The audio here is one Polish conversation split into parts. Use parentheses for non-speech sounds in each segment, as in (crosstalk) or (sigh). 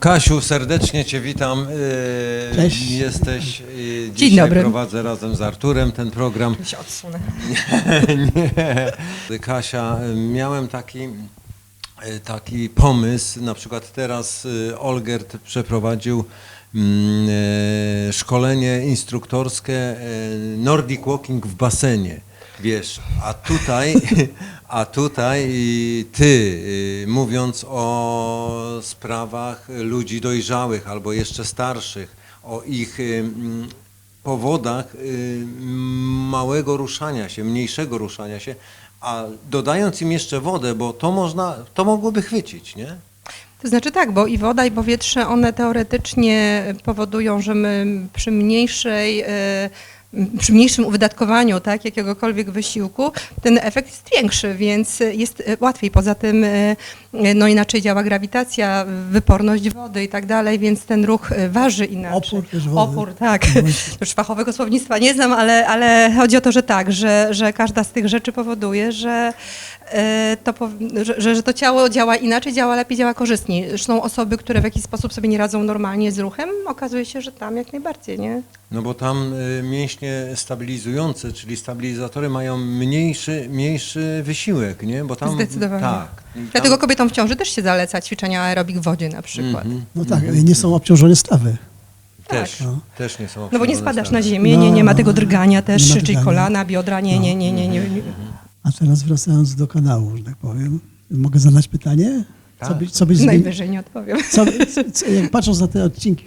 Kasiu, serdecznie Cię witam. Yy, Cześć. Jesteś, yy, dzisiaj dobry. prowadzę razem z Arturem ten program. się odsunę. (laughs) Nie. Kasia, y, miałem taki, y, taki pomysł, na przykład teraz y, Olgert przeprowadził mm, y, szkolenie instruktorskie y, Nordic Walking w basenie. Wiesz, a tutaj, (laughs) a tutaj ty, y, mówiąc o sprawach ludzi dojrzałych albo jeszcze starszych, o ich y, powodach y, małego ruszania się, mniejszego ruszania się, a dodając im jeszcze wodę, bo to można, to mogłoby chwycić, nie? To znaczy tak, bo i woda, i powietrze, one teoretycznie powodują, że my przy mniejszej przy mniejszym wydatkowaniu tak, jakiegokolwiek wysiłku, ten efekt jest większy, więc jest e, łatwiej. Poza tym e, no inaczej działa grawitacja, wyporność wody i tak dalej, więc ten ruch e, waży inaczej. Opór też wody. Opór, tak. (laughs) Już fachowego słownictwa nie znam, ale, ale chodzi o to, że tak, że, że każda z tych rzeczy powoduje, że e, to, że, że to ciało działa inaczej, działa lepiej, działa korzystniej. Zresztą osoby, które w jakiś sposób sobie nie radzą normalnie z ruchem, okazuje się, że tam jak najbardziej, nie? No bo tam y, mięśnie stabilizujące, czyli stabilizatory mają mniejszy, mniejszy wysiłek, nie? Bo tam, Zdecydowanie. Tak. Dlatego kobietom w ciąży też się zaleca ćwiczenia aerobik w wodzie na przykład. Mhm. No tak, ale nie są obciążone stawy. Też, No. też nie są No bo nie spadasz na ziemię, nie, nie ma No, tego drgania też, nie ma czyli drgania. kolana, biodra, nie, nie, nie, nie, nie. nie. A teraz wracając do kanału, że tak powiem, mogę zadać pytanie? Co Tak. byś, co byś zmienił? Najwyżej nie odpowiem. Co, co, jak patrząc na te odcinki,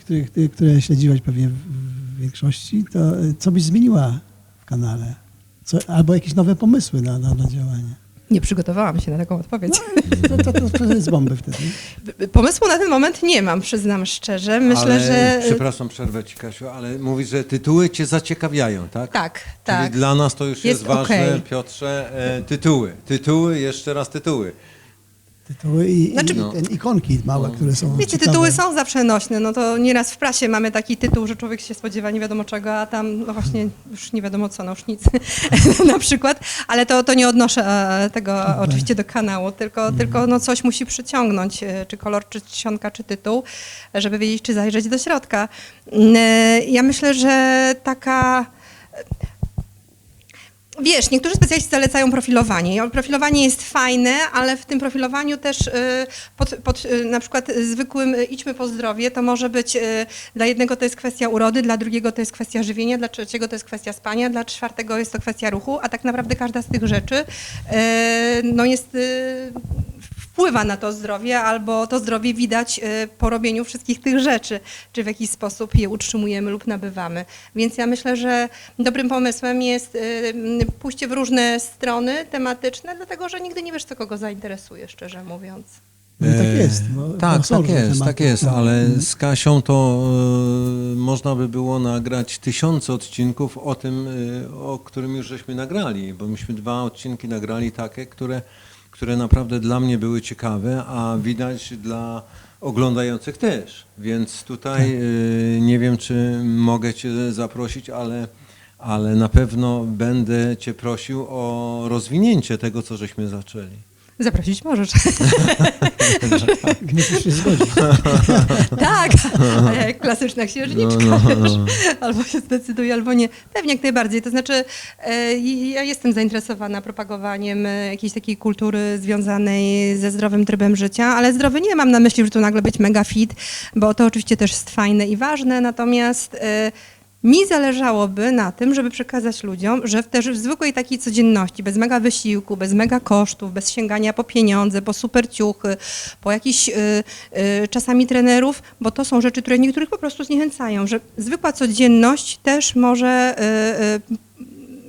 które, śledziłaś pewnie w, w większości, to y, co byś zmieniła w kanale? Co, albo jakieś nowe pomysły na, na, na działanie? Nie przygotowałam się na taką odpowiedź. To, to, to, to jest bomby wtedy. (laughs) Pomysłu na ten moment nie mam, przyznam szczerze. Myślę, ale, że. Przepraszam, przerwę Ci Kasiu, ale mówisz, że tytuły Cię zaciekawiają, tak? Tak, Czyli tak. dla nas to już jest, Jest ważne, okej. Piotrze, e, tytuły. Tytuły, jeszcze raz tytuły. Tytuły i, Znaczy- i ten ikonki małe, które są Wiecie, ciekawe. tytuły są zawsze nośne. No to nieraz w prasie mamy taki tytuł, że człowiek się spodziewa nie wiadomo czego, a tam no właśnie już nie wiadomo co, no nic (laughs) na przykład. Ale to, to nie odnoszę e, tego oczywiście do kanału, tylko, tylko no coś musi przyciągnąć, e, czy kolor, czy czcionka, czy tytuł, żeby wiedzieć, czy zajrzeć do środka. E, Ja myślę, że taka Wiesz, niektórzy specjaliści zalecają profilowanie. Profilowanie jest fajne, ale w tym profilowaniu też y, pod, pod y, na przykład zwykłym y, idźmy po zdrowie, to może być dla jednego to jest kwestia urody, dla drugiego to jest kwestia żywienia, dla trzeciego to jest kwestia spania, dla czwartego jest to kwestia ruchu, a tak naprawdę każda z tych rzeczy no jest wpływa na to zdrowie, albo to zdrowie widać y, po robieniu wszystkich tych rzeczy, czy w jakiś sposób je utrzymujemy lub nabywamy. Więc ja myślę, że dobrym pomysłem jest y, pójście w różne strony tematyczne, dlatego że nigdy nie wiesz, co kogo zainteresuje, szczerze mówiąc. No tak jest, bo- bo tak, są tak jest, tematy. tak jest, No. ale Mhm. z Kasią to e, można by było nagrać tysiące odcinków o tym, e, o którym już żeśmy nagrali, bo myśmy dwa odcinki nagrali takie, które, które naprawdę dla mnie były ciekawe, a widać dla oglądających też. Więc tutaj Tak. e, nie wiem, czy mogę Cię zaprosić, ale, ale na pewno będę Cię prosił o rozwinięcie tego, co żeśmy zaczęli. Zaprosić możesz. Musisz się zgodzić. (laughs) tak, jak klasyczna księżniczka, No, no, wiesz, no. albo się zdecyduje, albo nie. Pewnie jak najbardziej. To znaczy, e, ja jestem zainteresowana propagowaniem e, jakiejś takiej kultury związanej ze zdrowym trybem życia, ale zdrowy nie mam na myśli, że tu nagle być mega fit, bo to oczywiście też jest fajne i ważne, natomiast e, mi zależałoby na tym, żeby przekazać ludziom, że w też w zwykłej takiej codzienności, bez mega wysiłku, bez mega kosztów, bez sięgania po pieniądze, po super ciuchy, po jakichś y, y, czasami trenerów, bo to są rzeczy, które niektórych po prostu zniechęcają, że zwykła codzienność też może y,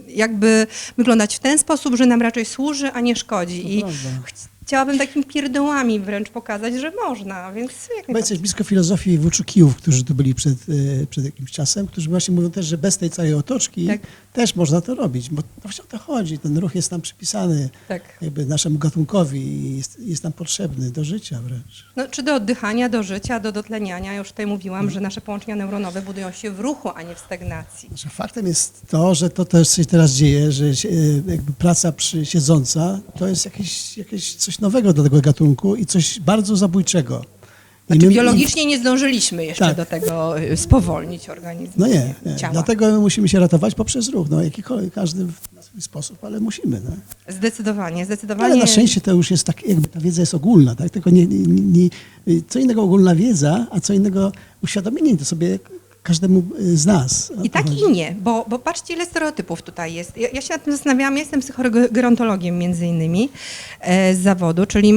jakby wyglądać w ten sposób, że nam raczej służy, a nie szkodzi. I prawda. Chciałabym takimi pierdołami wręcz pokazać, że można, więc jak Bo jesteś blisko filozofii Włóczykijów, którzy tu byli przed, e, przed jakimś czasem, którzy właśnie mówią też, że bez tej całej otoczki Tak. Też można to robić, bo właśnie o to chodzi. Ten ruch jest nam przypisany Tak. jakby naszemu gatunkowi i jest, jest nam potrzebny do życia wręcz. No, czy do oddychania, do życia, do dotleniania. Już tutaj mówiłam, że nasze połączenia neuronowe budują się w ruchu, a nie w stagnacji. Znaczy, faktem jest to, że to też się teraz dzieje, że się, e, jakby praca przy siedząca to jest jakieś, jakieś coś nowego do tego gatunku i coś bardzo zabójczego. Znaczy, my- biologicznie nie zdążyliśmy jeszcze Tak. do tego y, spowolnić organizmu. No nie, nie. ciała. dlatego my musimy się ratować poprzez ruch, no jakikolwiek, każdy w- swój sposób, ale musimy. No. Zdecydowanie, zdecydowanie. Ale na szczęście to już jest tak, jakby ta wiedza jest ogólna, tak? Tylko nie, nie, nie, co innego ogólna wiedza, a co innego uświadomienie to sobie każdemu y, z nas. I tak i nie, bo, bo patrzcie, ile stereotypów tutaj jest. Ja, ja się nad tym zastanawiałam, ja jestem psychogerontologiem między innymi e, z zawodu, czyli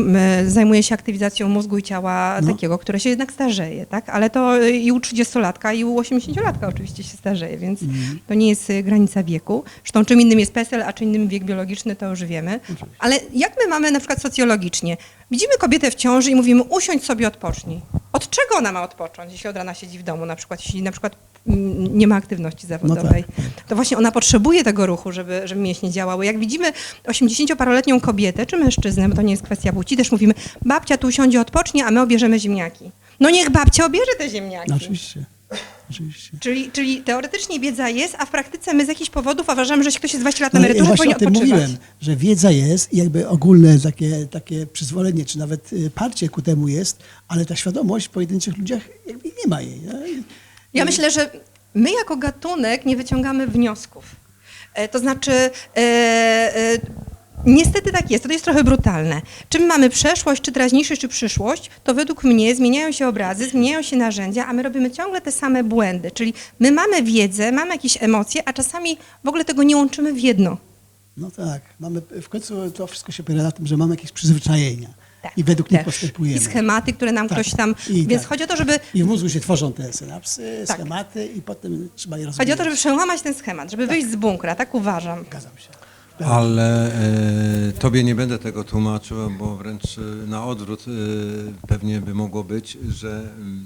zajmuję się aktywizacją mózgu i ciała No. takiego, które się jednak starzeje, tak? Ale to i u 30-latka, i u 80-latka oczywiście się starzeje, więc Mhm. to nie jest y, granica wieku. Zresztą czym innym jest PESEL, a czym innym wiek biologiczny, to już wiemy. Ale jak my mamy na przykład socjologicznie? Widzimy kobietę w ciąży i mówimy, usiądź sobie, odpocznij. Od czego ona ma odpocząć, jeśli od rana siedzi w domu, na przykład, jeśli na przykład mm, nie ma aktywności zawodowej? To właśnie ona potrzebuje tego ruchu, żeby, żeby mięśnie działały. Jak widzimy 80-paroletnią kobietę czy mężczyznę, bo to nie jest kwestia płci, też mówimy, babcia tu usiądzie, odpocznie, a my obierzemy ziemniaki. No niech babcia obierze te ziemniaki. No, oczywiście, oczywiście. Czyli, czyli teoretycznie wiedza jest, a w praktyce my z jakichś powodów uważamy, że jeśli ktoś jest 20 lat na No, ja emeryturze, właśnie powinien o tym odpoczywać. mówiłem, że wiedza jest i jakby ogólne takie, takie przyzwolenie, czy nawet y, parcie ku temu jest, ale ta świadomość w pojedynczych ludziach jakby nie ma jej. no Ja myślę, że my jako gatunek nie wyciągamy wniosków. E, To znaczy, e, e, niestety tak jest, to jest trochę brutalne. Czym mamy przeszłość, czy teraźniejszość, czy przyszłość, to według mnie zmieniają się obrazy, zmieniają się narzędzia, a my robimy ciągle te same błędy. Czyli my mamy wiedzę, mamy jakieś emocje, a czasami w ogóle tego nie łączymy w jedno. No tak, mamy, w końcu to wszystko się opiera na tym, że mamy jakieś przyzwyczajenia Tak, i według nich też. postępujemy. I schematy, które nam Tak. ktoś tam... I Więc tak. chodzi o to, żeby I w mózgu się tworzą te synapsy, Tak. schematy i potem trzeba je rozwijać. Chodzi o to, żeby przełamać ten schemat, żeby wyjść z bunkra, tak uważam. Zgadzam się. Ale e, tobie nie będę tego tłumaczył, bo wręcz e, na odwrót e, pewnie by mogło być, że mm,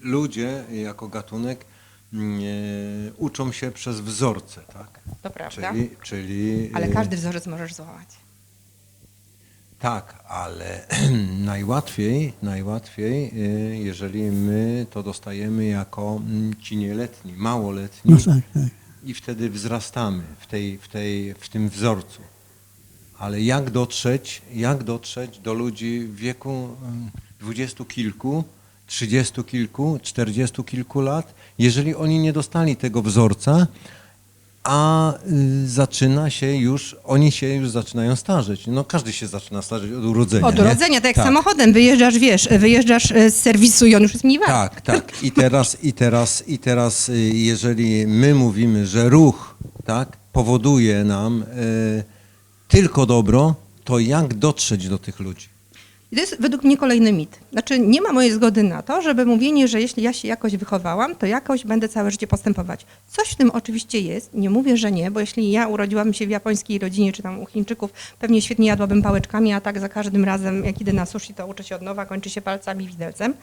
ludzie jako gatunek mm, e, uczą się przez wzorce, tak? To prawda. Czyli, czyli Ale e, każdy wzorzec możesz złamać. Tak, ale (clears throat) najłatwiej, najłatwiej, y, jeżeli my to dostajemy jako mm, ci nieletni, małoletni No tak, tak. I wtedy wzrastamy w, tej, w, tej, w tym wzorcu. Ale jak dotrzeć, jak dotrzeć do ludzi w wieku dwudziestu kilku, trzydziestu kilku, czterdziestu kilku lat, jeżeli oni nie dostali tego wzorca, a y, zaczyna się już, oni się już zaczynają starzeć. No każdy się zaczyna starzeć od urodzenia. Od nie? urodzenia, tak jak samochodem, wyjeżdżasz, wiesz, wyjeżdżasz e, z serwisu i on już jest mniej wart. Tak, tak. I teraz, i teraz, i teraz, y, jeżeli my mówimy, że ruch, tak, powoduje nam y, tylko dobro, to jak dotrzeć do tych ludzi? I to jest według mnie kolejny mit. Znaczy nie ma mojej zgody na to, żeby mówienie, że jeśli ja się jakoś wychowałam, to jakoś będę całe życie postępować. Coś w tym oczywiście jest, nie mówię, że nie, bo jeśli ja urodziłam się w japońskiej rodzinie, czy tam u Chińczyków, pewnie świetnie jadłabym pałeczkami, a tak za każdym razem, jak idę na sushi, to uczę się od nowa, kończy się palcami widelcem.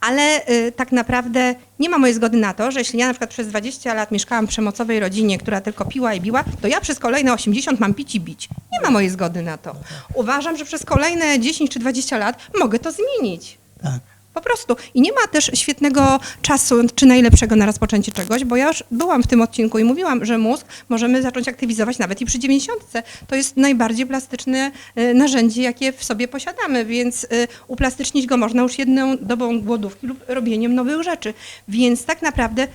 Ale y, tak naprawdę nie ma mojej zgody na to, że jeśli ja na przykład przez 20 lat mieszkałam w przemocowej rodzinie, która tylko piła i biła, to ja przez kolejne 80 mam pić i bić. Nie ma mojej zgody na to. Uważam, że przez kolejne 10 czy 20 lat mogę to zmienić. tak. Po prostu. I nie ma też świetnego czasu czy najlepszego na rozpoczęcie czegoś, bo ja już byłam w tym odcinku i mówiłam, że mózg możemy zacząć aktywizować nawet i przy 90. To jest najbardziej plastyczne y, narzędzie, jakie w sobie posiadamy, więc y, uplastycznić go można już jedną dobą głodówki lub robieniem nowych rzeczy. Więc tak naprawdę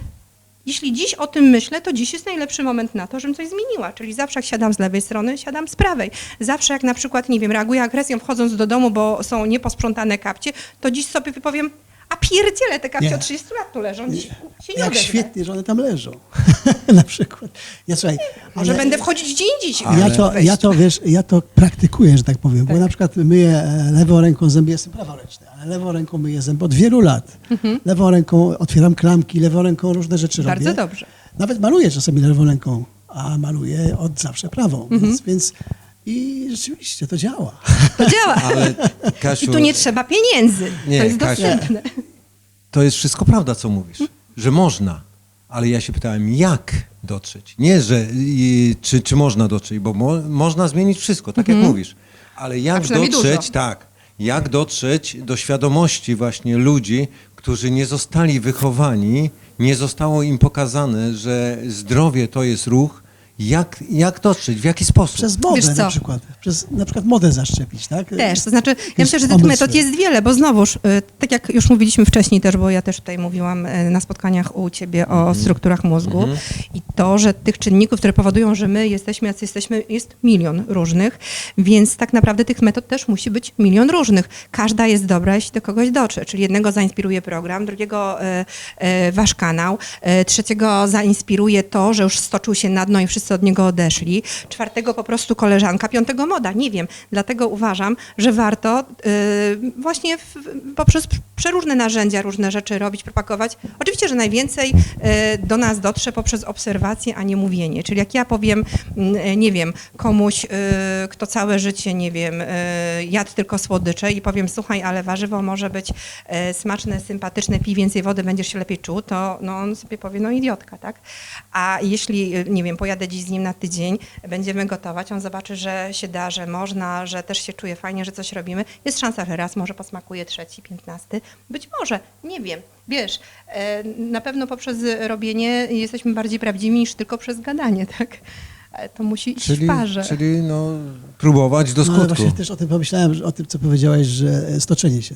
jeśli dziś o tym myślę, to dziś jest najlepszy moment na to, żebym coś zmieniła. Czyli zawsze jak siadam z lewej strony, siadam z prawej. Zawsze jak na przykład, nie wiem, reaguję agresją wchodząc do domu, bo są nieposprzątane kapcie, to dziś sobie powiem, a pierdziele, te kapcie Nie. od 30 lat tu leżą, dziś się nie Jak odezwę. świetnie, że one tam leżą. (laughs) na przykład. Ja słuchaj, Może będę wchodzić gdzie indziej. Ja to, wejść. ja to, wiesz, ja to praktykuję, że tak powiem, bo Tak. na przykład myję e, lewą ręką zęby, jestem praworęczny, ale lewą ręką myję zęby od wielu lat. Lewą ręką otwieram klamki, lewą ręką różne rzeczy Mhm. Bardzo robię. dobrze. Nawet maluję czasami lewą ręką, a maluję od zawsze prawą, Mhm. więc, więc i rzeczywiście to działa. (laughs) To działa. Ale Kasiu, I tu nie trzeba pieniędzy. Nie, to jest Kasia. dostępne. to jest wszystko prawda, co mówisz, że można, ale ja się pytałem, jak dotrzeć? Nie, że i, czy, czy można dotrzeć, bo mo, można zmienić wszystko, tak jak mówisz, ale jak Mhm. dotrzeć, dużo. tak, jak dotrzeć do świadomości właśnie ludzi, którzy nie zostali wychowani, nie zostało im pokazane, że zdrowie to jest ruch, jak, jak dotrzeć, w jaki sposób? Przez modę Wiesz co? na przykład. Przez na przykład modę zaszczepić, tak? Też, to znaczy, ja myślę, że tych metod jest wiele, bo znowuż, y, tak jak już mówiliśmy wcześniej też, bo ja też tutaj mówiłam y, na spotkaniach u ciebie o strukturach mózgu i to, że tych czynników, które powodują, że my jesteśmy, jacy jesteśmy, jest milion różnych, więc tak naprawdę tych metod też musi być milion różnych. Każda jest dobra, jeśli do kogoś dotrze, czyli jednego zainspiruje program, drugiego y, y, wasz kanał, y, trzeciego zainspiruje to, że już stoczył się na dno i wszyscy od niego odeszli, czwartego po prostu koleżanka, piątego moda, nie wiem. Dlatego uważam, że warto y, właśnie poprzez przeróżne narzędzia różne rzeczy robić, propagować. Oczywiście, że najwięcej y, do nas dotrze poprzez obserwację, a nie mówienie. Czyli jak ja powiem, mm, nie wiem, komuś, y, kto całe życie, nie wiem, y, jadł tylko słodycze i powiem, słuchaj, ale warzywo może być y, smaczne, sympatyczne, pij więcej wody, będziesz się lepiej czuł, to no, on sobie powie, no idiotka, tak? A jeśli, y, nie wiem, pojadę dziś z nim na tydzień, będziemy gotować, on zobaczy, że się da, że można, że też się czuje fajnie, że coś robimy, jest szansa, że raz może posmakuje trzeci, piętnasty, być może, nie wiem. Wiesz, e, na pewno poprzez robienie jesteśmy bardziej prawdziwi niż tylko przez gadanie, tak? E, To musi iść Czyli, w parze. czyli no, próbować do No, ale skutku. właśnie też o tym pomyślałem, że o tym, co powiedziałeś, że e, stoczenie się.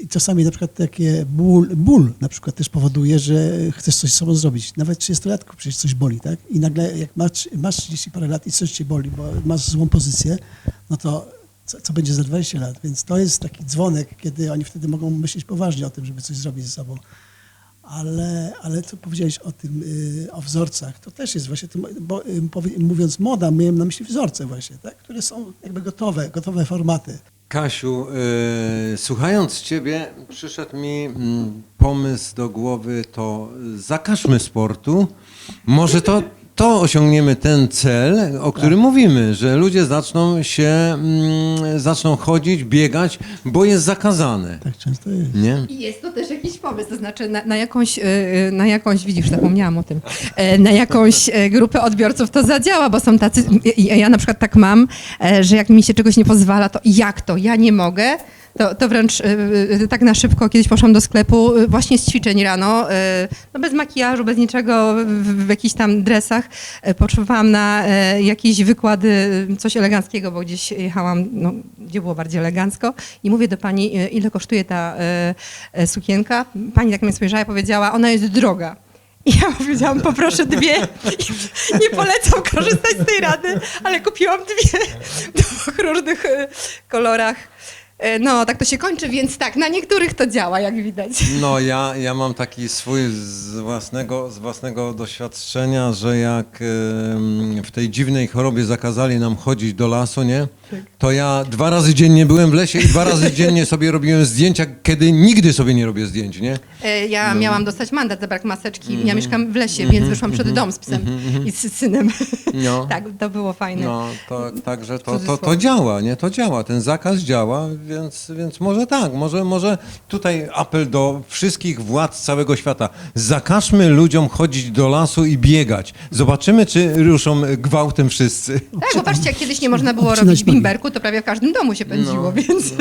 I czasami na przykład takie ból, ból na przykład też powoduje, że chcesz coś z sobą zrobić. Nawet 30-latku przecież coś boli, tak? I nagle jak masz, masz 30 parę lat i coś cię boli, bo masz złą pozycję, no to co, co będzie za 20 lat? Więc to jest taki dzwonek, kiedy oni wtedy mogą myśleć poważnie o tym, żeby coś zrobić ze sobą. Ale, ale co powiedziałeś o tym, y, o wzorcach, to też jest właśnie, bo y, mówiąc moda, miałem na myśli wzorce właśnie, tak? które są jakby gotowe, gotowe formaty. Kasiu, y, słuchając Ciebie, przyszedł mi mm, pomysł do głowy, to zakażmy sportu. Może to, to osiągniemy ten cel, o którym mówimy, że ludzie zaczną się, mm, zaczną chodzić, biegać, bo jest zakazane. Tak często jest. Nie? I jest to też jakiś pomysł, to znaczy na, na, jakąś, e, na jakąś, widzisz, zapomniałam o tym, e, na jakąś e, grupę odbiorców to zadziała, bo są tacy, ja, ja na przykład tak mam, e, że jak mi się czegoś nie pozwala, to jak to, ja nie mogę, to, to wręcz e, e, tak na szybko kiedyś poszłam do sklepu e, właśnie z ćwiczeń rano, no bez makijażu, bez niczego, w, w jakichś tam dresach. Poczuwałam na e, jakieś wykłady, coś eleganckiego, bo gdzieś jechałam, no, gdzie było bardziej elegancko i mówię do pani, ile kosztuje ta sukienka. Pani tak mnie spojrzała i powiedziała, ona jest droga. I ja powiedziałam, poproszę dwie. (laughs) Nie polecam korzystać z tej rady, ale kupiłam dwie (laughs) w dwóch różnych kolorach. E, No, tak to się kończy, więc tak, na niektórych to działa, jak widać. (laughs) No ja, ja mam taki swój z własnego, z własnego doświadczenia, że jak w tej dziwnej chorobie zakazali nam chodzić do lasu, nie? To ja dwa razy dziennie byłem w lesie i dwa razy dziennie sobie robiłem zdjęcia, kiedy nigdy sobie nie robię zdjęć, nie? E, Ja miałam dostać mandat za brak maseczki. Ja mieszkam w lesie, więc wyszłam przed dom z psem i z synem. No. (laughs) Tak, to było fajne. No, to, także to, to, to działa, nie? To działa, ten zakaz działa, więc, więc może tak, może, może tutaj apel do wszystkich władz całego świata. Zakażmy ludziom chodzić do lasu i biegać. Zobaczymy, czy ruszą gwałtem wszyscy. Tak, bo patrzcie, jak kiedyś nie można było Obcinać robić bimberku, to prawie w każdym domu się pędziło, No, więc...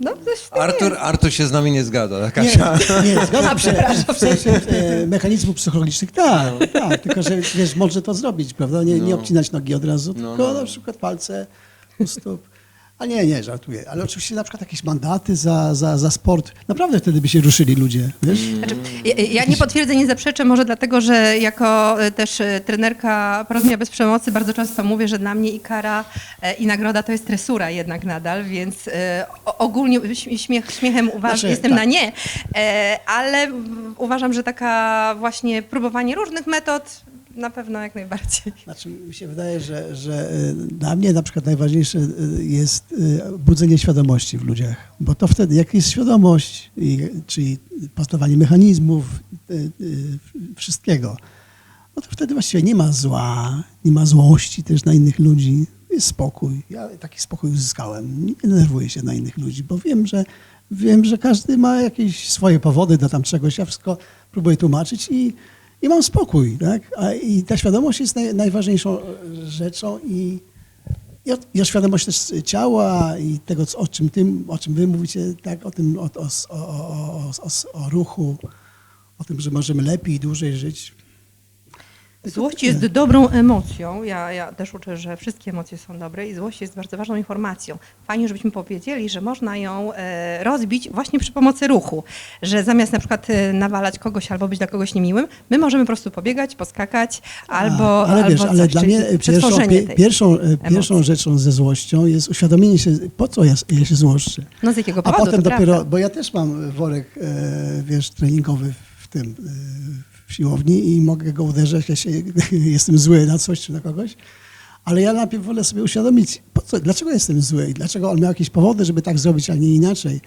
No, (laughs) tym Artur, Artur się z nami nie zgadza, tak, Kasia? Nie, nie zgadzam się. przepraszam. W sensie e, mechanizmów psychologicznych tak, tak, tylko że wiesz, może to zrobić, prawda? Nie, nie No. obcinać nogi od razu, No, tylko no. na przykład palce u stóp. A nie, nie, żartuję. Ale oczywiście na przykład jakieś mandaty za, za, za sport. Naprawdę wtedy by się ruszyli ludzie, wiesz? Znaczy, ja, ja nie potwierdzę, nie zaprzeczę, może dlatego, że jako e, też e, trenerka porozumienia bez przemocy bardzo często mówię, że dla mnie i kara e, i nagroda to jest tresura jednak nadal, więc ogólnie śmiech, śmiechem uważam, Znaczy, jestem tak. na nie, ale uważam, że taka właśnie próbowanie różnych metod na pewno jak najbardziej. Znaczy mi się wydaje, że, że y, dla mnie na przykład najważniejsze y, jest y, budzenie świadomości w ludziach, bo to wtedy, jak jest świadomość, czyli poznawanie mechanizmów, wszystkiego, no to wtedy właściwie nie ma zła, nie ma złości też na innych ludzi, jest spokój. Ja taki spokój uzyskałem, nie denerwuję się na innych ludzi, bo wiem, że wiem, że każdy ma jakieś swoje powody do tam czegoś, ja wszystko próbuję tłumaczyć i, i mam spokój, tak? A, I ta świadomość jest naj, najważniejszą e, rzeczą i, i, o- i o świadomość też ciała i tego, o, czym tym, o czym wy mówicie, tak? O tym, o, o, o, o, o ruchu, o tym, że możemy lepiej i dłużej żyć. Złość jest dobrą emocją. Ja, ja też uczę, że wszystkie emocje są dobre i złość jest bardzo ważną informacją. Fajnie, żebyśmy powiedzieli, że można ją e, rozbić właśnie przy pomocy ruchu. Że zamiast na przykład e, nawalać kogoś albo być dla kogoś niemiłym, my możemy po prostu pobiegać, poskakać albo. A, ale wiesz, albo ale coś, dla mnie pierwszą, przetworzenie pie, pierwszą, e, pierwszą rzeczą ze złością jest uświadomienie się, po co ja, ja się złoszczę. No z jakiego A powodu? potem to dopiero, prawda. bo ja też mam worek, e, wiesz, treningowy w tym, e, w siłowni i mogę go uderzać, się, (laughs) jestem zły na coś czy na kogoś, ale ja najpierw wolę sobie uświadomić, co, dlaczego jestem zły i dlaczego on miał jakieś powody, żeby tak zrobić, a nie inaczej.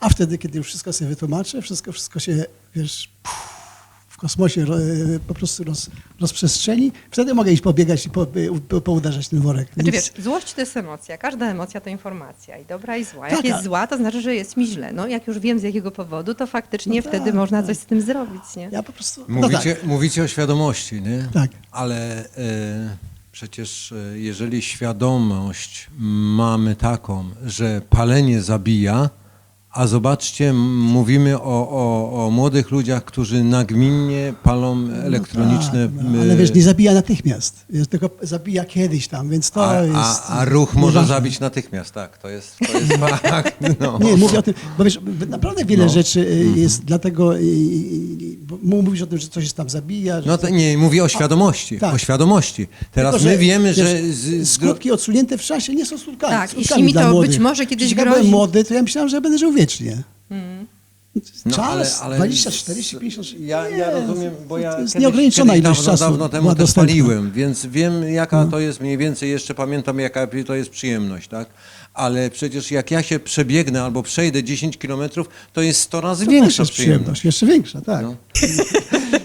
A wtedy, kiedy już wszystko sobie wytłumaczę, wszystko, wszystko się, wiesz, w kosmosie ro- po prostu roz, rozprzestrzeni, wtedy mogę iść pobiegać i po, po, pouderzać ten worek. Znaczy Więc- wiesz, złość to jest emocja. Każda emocja to informacja i dobra i zła. Jak Tak, jest zła, to znaczy, że jest mi źle. No jak już wiem z jakiego powodu, to faktycznie No wtedy tak, można tak. coś z tym zrobić, nie? Ja po prostu... no Mówicie, tak. mówicie o świadomości, nie? Tak. Ale e, przecież e, jeżeli świadomość mamy taką, że palenie zabija, a zobaczcie, mówimy o, o, o młodych ludziach, którzy nagminnie palą elektroniczne... No tak, no, ale wiesz, nie zabija natychmiast, jest, tylko zabija kiedyś tam, więc to a, jest... a, a ruch może nieważne. zabić natychmiast, tak, to jest, to jest (laughs) fakt. No. Nie, mówię o tym, bo wiesz, naprawdę wiele No. rzeczy y, jest dlatego, y, y, mówisz o tym, że coś się tam zabija. Że No to nie, mówię o świadomości, tak. o świadomości. Teraz Tylko, my wiemy, że... wiesz, z, z, skutki odsunięte w czasie nie są skutkami. Tak, skutkami jeśli mi to młodych. być może kiedyś Przecież ja byłem grozi. młody, to ja myślałem, że będę żył wiecznie. No, Czas, ale- ale 20, z- 40, 50... Ja, ja nie, rozumiem, bo ja to jest kiedyś, nieograniczona kiedyś ilość dawno, czasu dawno temu też paliłem, więc wiem jaka to jest mniej więcej, jeszcze pamiętam jaka to jest przyjemność, tak? Ale przecież jak ja się przebiegnę albo przejdę 10 kilometrów, to jest 100 razy To większa jest przyjemność. Jeszcze większa, tak. No.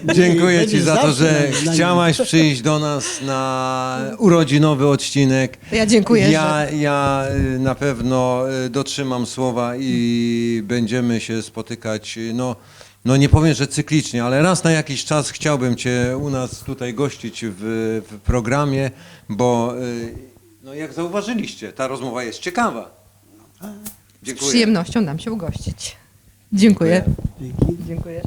(laughs) Dziękuję Ci za to, zawsze że na- na- chciałaś przyjść do nas na urodzinowy odcinek. To ja dziękuję, Ja, ja y, na pewno y, dotrzymam słowa i będziemy się spotykać, y, no, no nie powiem, że cyklicznie, ale raz na jakiś czas chciałbym Cię u nas tutaj gościć w, w programie, bo y, no jak zauważyliście, ta rozmowa jest ciekawa. Z Dziękuję. przyjemnością nam się ugościć. Dziękuję. Dzięki. Dziękuję.